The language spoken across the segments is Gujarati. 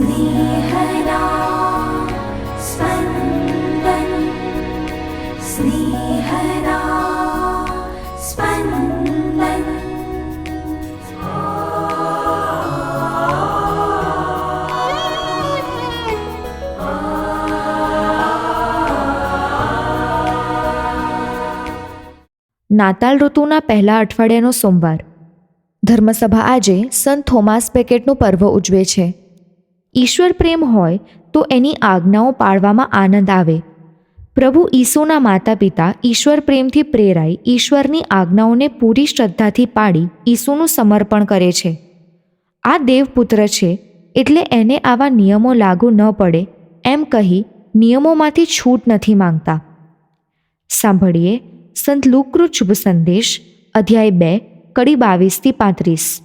स्नेहदा स्पन्दन् स्नेहदा स्पन्दन् નાતાલ ઋતુના પહેલા અઠવાડિયાનો સોમવાર ધર્મસભા આજે સંત થોમાસ પેકેટનું પર્વ ઉજવે છે ઈશ્વર પ્રેમ હોય તો એની આજ્ઞાઓ પાળવામાં આનંદ આવે. પ્રભુ ઈસુના માતા પિતા ઈશ્વર પ્રેમથી પ્રેરાઈ ઈશ્વરની આજ્ઞાઓને પૂરી શ્રદ્ધાથી પાડી ઈસુનું સમર્પણ કરે છે. આ દેવપુત્ર છે એટલે એને આવા નિયમો લાગુ ન પડે એમ કહી નિયમોમાંથી છૂટ નથી માંગતા. સાંભળીએ સંત લુકૃત શુભ સંદેશ, અધ્યાય બે, કડી બાવીસથી પાંત્રીસ.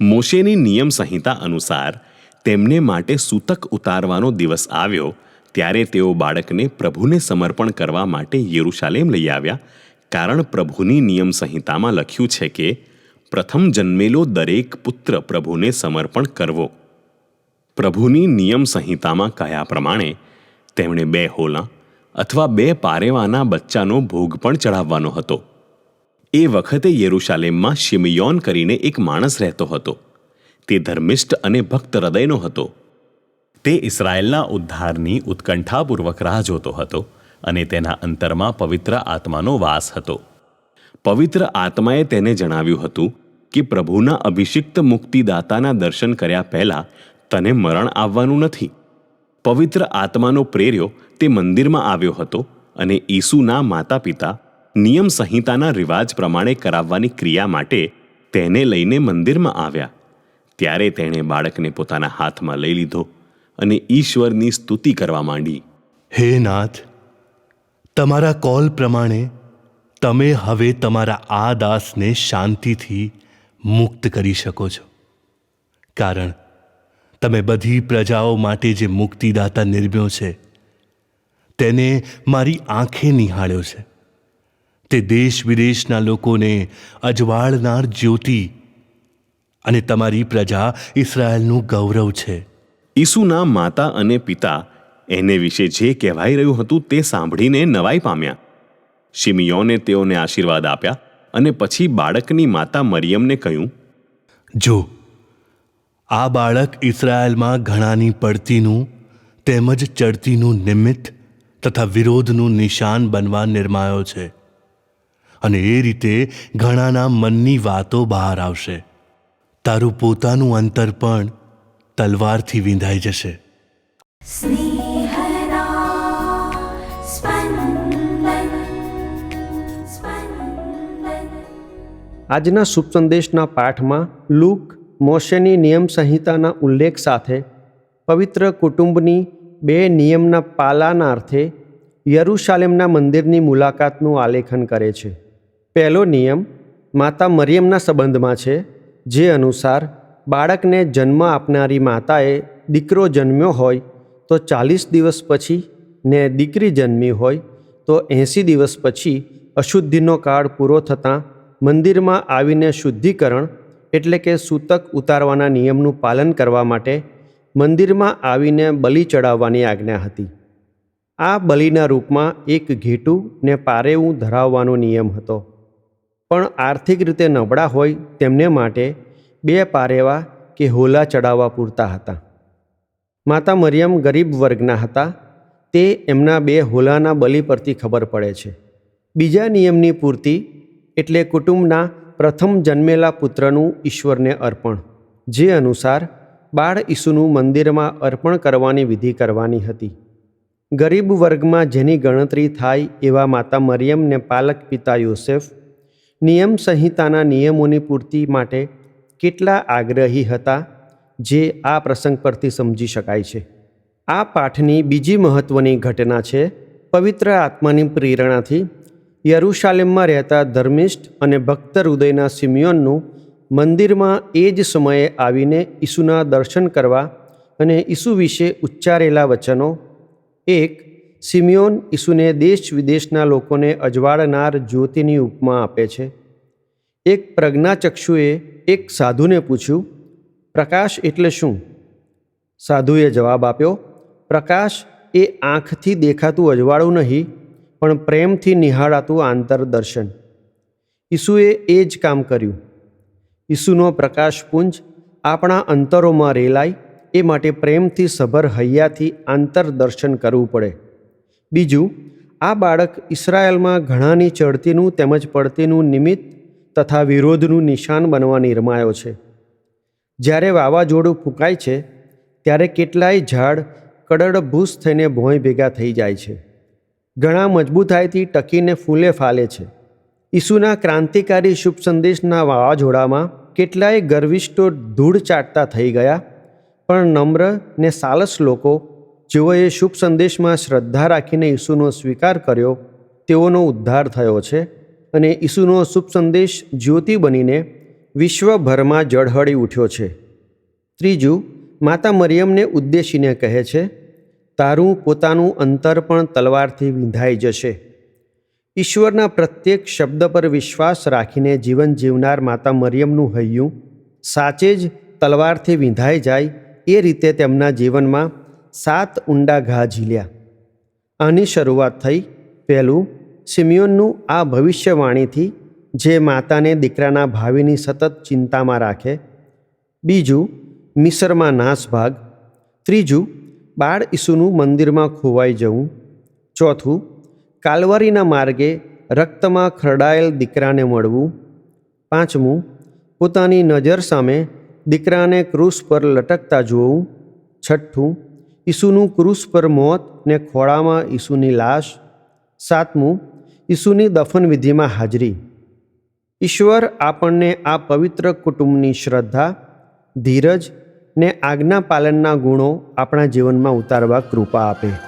મોશેની નિયમ સંહિતા અનુસાર તેમને માટે સૂતક ઉતારવાનો દિવસ આવ્યો. ત્યારે તેઓ બાળકને પ્રભુને સમર્પણ કરવા માટે યેરુશાલેમ લઈ આવ્યા. કારણ પ્રભુની નિયમ સંહિતામાં લખ્યું છે કે, પ્રથમ જન્મેલો દરેક પુત્ર પ્રભુને સમર્પણ કરવો. પ્રભુની નિયમ સંહિતામાં કહ્યા પ્રમાણે, તેમણે બે હોલા અથવા બે પારેવાના બચ્ચાનો ભોગ પણ ચઢાવવાનો હતો. એ વખતે યેરુશાલેમમાં શિમયોન કરીને એક માણસ રહેતો હતો. તે ધર્મિષ્ઠ અને ભક્ત હૃદયનો હતો. તે ઇસરાયેલના ઉદ્ધારની ઉત્કંઠાપૂર્વક રાહ જોતો હતો અને તેના અંતરમાં પવિત્ર આત્માનો વાસ હતો. પવિત્ર આત્માએ તેને જણાવ્યું હતું કે પ્રભુના અભિષિક્ત મુક્તિદાતાના દર્શન કર્યા પહેલા તને મરણ આવવાનું નથી. પવિત્ર આત્માનો પ્રેર્યો તે મંદિરમાં આવ્યો હતો અને ઈસુના માતા પિતા નિયમ સંહિતાના રિવાજ પ્રમાણે કરાવવાની ક્રિયા માટે તેને લઈને મંદિરમાં આવ્યા. ત્યારે તેણે બાળકને પોતાના હાથમાં લઈ લીધો અને ઈશ્વરની સ્તુતિ કરવા માંડી. હે નાથ, તમારા કોલ પ્રમાણે તમે હવે તમારા આ દાસને શાંતિથી મુક્ત કરી શકો છો. કારણ તમે બધી પ્રજાઓ માટે જે મુક્તિદાતા નિર્મ્યો છે, તેને મારી આંખે નિહાળ્યો છે. તે દેશ વિદેશના લોકોને અજવાળનાર જ્યોતિ અને તમારી પ્રજા ઇસરાયલનું ગૌરવ છે. ઈસુના માતા અને પિતા એને વિશે જે કહેવાઈ રહ્યું હતું તે સાંભળીને નવાઈ પામ્યા. શિમિયોને તેઓને આશીર્વાદ આપ્યા અને પછી બાળકની માતા મરિયમને કહ્યું જો આ બાળક ઇસરાયલમાં ઘણાની પડતીનું તેમજ ચડતીનું નિમિત્ત તથા વિરોધનું નિશાન બનવા નિર્માયો છે. અને એ રીતે ઘણાના મનની વાતો બહાર આવશે. તારું પોતાનું અંતર પણ તલવારથી વિંધાઈ જશે. આજના શુભ સંદેશના પાઠમાં લુક મોશેની નિયમ સંહિતાના ઉલ્લેખ સાથે પવિત્ર કુટુંબની બે નિયમના પાલાનાર્થે યરુશાલેમના મંદિરની મુલાકાતનું આલેખન કરે છે. પહેલો નિયમ માતા મરિયમના સંબંધમાં છે. જે અનુસાર, બાળકને જન્મ આપનારી માતાએ દીકરો જન્મ્યો હોય તો ચાલીસ દિવસ પછી ને દીકરી જન્મી હોય તો એંસી દિવસ પછી અશુદ્ધિનો કાળ પૂરો થતાં મંદિરમાં આવીને શુદ્ધિકરણ એટલે કે સૂતક ઉતારવાના નિયમનું પાલન કરવા માટે મંદિરમાં આવીને બલિ ચડાવવાની આજ્ઞા હતી. આ બલિના રૂપમાં એક ઘેટું ને પારેવું ધરાવવાનો નિયમ હતો. પણ આર્થિક રીતે નબળા હોય તેમને માટે બે પારેવા કે હોલા ચડાવવા પૂરતા હતા. માતા મરિયમ ગરીબ વર્ગના હતા. તે એમના બે હોલાના બલિ પરથી ખબર પડે છે. બીજા નિયમની પૂર્તિ એટલે કુટુંબના પ્રથમ જન્મેલા પુત્રનું ઈશ્વરને અર્પણ, જે અનુસાર બાળ ઈસુનું મંદિરમાં અર્પણ કરવાની વિધિ કરવાની હતી. ગરીબ વર્ગમાં જેની ગણતરી થાય એવા માતા મરિયમને પાલક પિતા યોસેફ નિયમ સંહિતાના નિયમોની પૂર્તિ માટે કેટલા આગ્રહી હતા જે આ પ્રસંગ પરથી સમજી શકાય છે. આ પાઠની બીજી મહત્ત્વની ઘટના છે પવિત્ર આત્માની પ્રેરણાથી. યરુશાલેમમાં રહેતા ધર્મિષ્ઠ અને ભક્ત હૃદયના સિમિયોનનું મંદિરમાં એ જ સમયે આવીને ઈસુના દર્શન કરવા અને ઈસુ વિશે ઉચ્ચારેલા વચનો. એક સિમિયોન ઈસુને દેશ વિદેશના લોકોને અજવાળનાર જ્યોતિની ઉપમા આપે છે. એક પ્રજ્ઞાચક્ષુએ એક સાધુને પૂછ્યું, પ્રકાશ એટલે શું? સાધુએ જવાબ આપ્યો, પ્રકાશ એ આંખથી દેખાતું અજવાળું નહીં, પણ પ્રેમથી નિહાળાતું આંતરદર્શન. ઈસુએ એ જ કામ કર્યું. ઈસુનો પ્રકાશપુંજ આપણા અંતરોમાં રેલાય, એ માટે પ્રેમથી સભર હૈયાથી આંતરદર્શન કરવું પડે. બીજું, આ બાળક ઇસરાયલમાં ઘણાની ચડતીનું તેમજ પડતીનું નિમિત્ત તથા વિરોધનું નિશાન બનવા નિર્માયો છે. જ્યારે વાવાઝોડું ફૂંકાય છે, ત્યારે કેટલાય ઝાડ કડડભૂસ થઈને ભોંય ભેગા થઈ જાય છે. ઘણા મજબૂતાઈથી ટકીને ફૂલે ફાલે છે. ઈસુના ક્રાંતિકારી શુભ સંદેશના વાવાઝોડામાં કેટલાય ગર્વિષ્ઠો ધૂળ ચાટતા થઈ ગયા, પણ નમ્ર ને સાલસ લોકો જેઓએ શુભ સંદેશમાં શ્રદ્ધા રાખીને ઈસુનો સ્વીકાર કર્યો, તેઓનો ઉદ્ધાર થયો છે અને ઈસુનો શુભ સંદેશ જ્યોતિ બનીને વિશ્વભરમાં ઝળહળી ઉઠ્યો છે. ત્રીજું, માતા મરિયમને ઉદ્દેશીને કહે છે, તારું પોતાનું અંતર પણ તલવારથી વિંધાઈ જશે. ઈશ્વરના પ્રત્યેક શબ્દ પર વિશ્વાસ રાખીને જીવન જીવનાર માતા મરિયમનું હૈયું સાચે જ તલવારથી વિંધાઈ જાય એ રીતે તેમના જીવનમાં સાત ઊંડા ઘા ઝીલ્યા. આની શરૂઆત થઈ પહેલું સિમિયોનનું આ ભવિષ્યવાણીથી જે માતાને દીકરાના ભાવિની સતત ચિંતામાં રાખે, બીજું મિસરમાં નાશભાગ ત્રીજું બાળ ઈસુનું મંદિરમાં ખોવાઈ જવું, ચોથું કાલવારીના માર્ગે રક્તમાં ખરડાયેલ દીકરાને મળવું, પાંચમું પોતાની નજર સામે દીકરાને ક્રૂસ પર લટકતા જોવું, છઠ્ઠું ઈસુનું ક્રૂસ પર મોત ને ખોળામાં ઈસુની લાશ. સાતમું, ઈસુની દફન વિધિમાં હાજરી. ઈશ્વર આપણને આ પવિત્ર કુટુંબની શ્રદ્ધા, ધીરજ ને આજ્ઞા પાલનના ગુણો આપણા જીવનમાં ઉતારવા કૃપા આપે.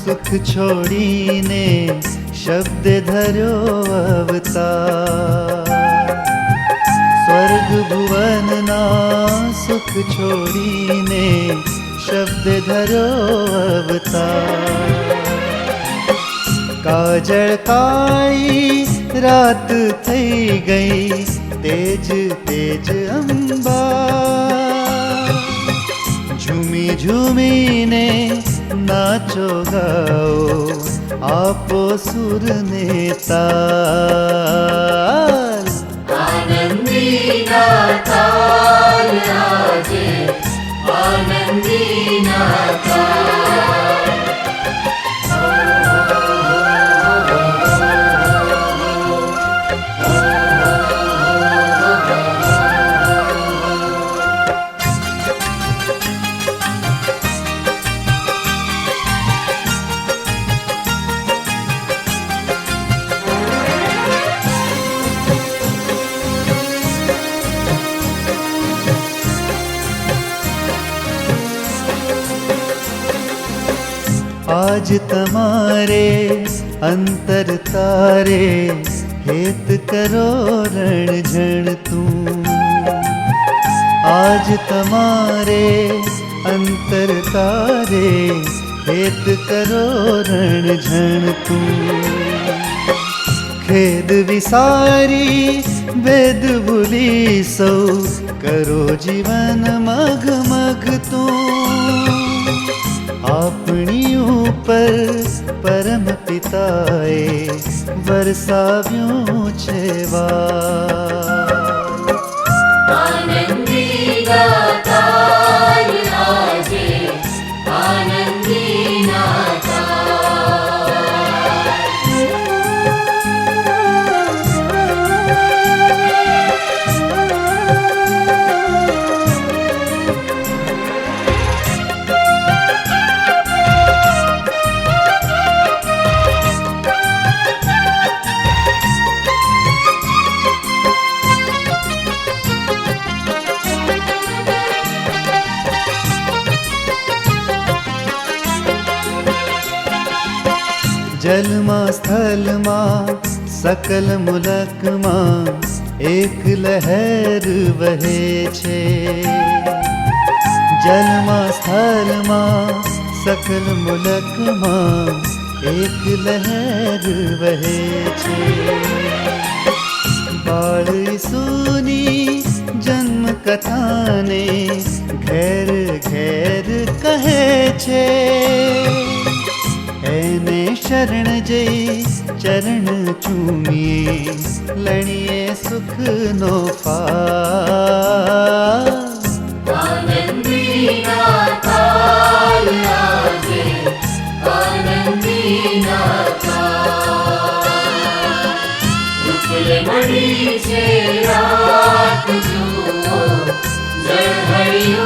સુખ છોડીને શબ્દ ધર્યો અવતાર સ્વર્ગ ભુવનના સુખ છોડીને શબ્દ ધર્યો અવતાર કાજળ કાળી રાત થઈ ગઈ તેજ તેજ અંબા ઝૂમી ઝૂમીને નાચો ગાઓ આપો સુરને તાલ આનંદી નાતાલ આજ તમારે અંતર તારે હેત કરો રણઝણ તું. આજ તમારે અંતર તારે ખેત કરો રણઝણ તું. ખેદ વિસારી, વેદ ભૂલી સૌ કરો જીવન મગ મગ તું. આપણી ઉપર પરમ પિતાએ વરસાવ્યું છે વાર જલમાં સ્થલમાં સકલ મુલકમાં એક લહેર વહે છે. જલમાં સ્થલમાં સકલ મુલકમાં એક લહેર વહે છે. બાળ સુની જન્મ કથાને ઘેર ઘેર કહે છે. એને શરણ જઈશ ચરણ ચૂમીશ લણીએ સુખનો ફાર આનંદી નાતાલ આજે આનંદી મળી છે રાત જુઓ જય થી